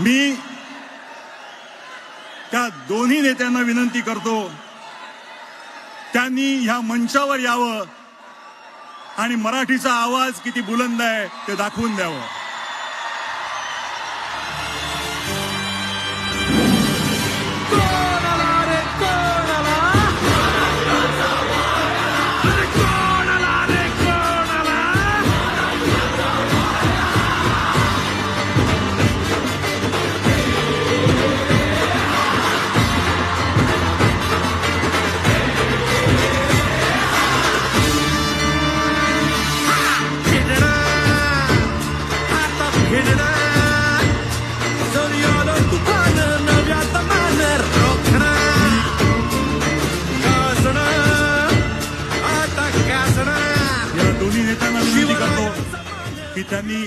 मी त्या दोन्ही नेत्यांना विनंती करतो त्यांनी ह्या मंचावर यावं आणि मराठीचा आवाज किती बुलंद आहे ते दाखवून द्यावं. कोण रे आता भिडणार सूर्याला तुफान नव्यात मान रोखणार गाजणार आता गाजणार या दोन्ही नेत्यांना विनंती करतो की त्यांनी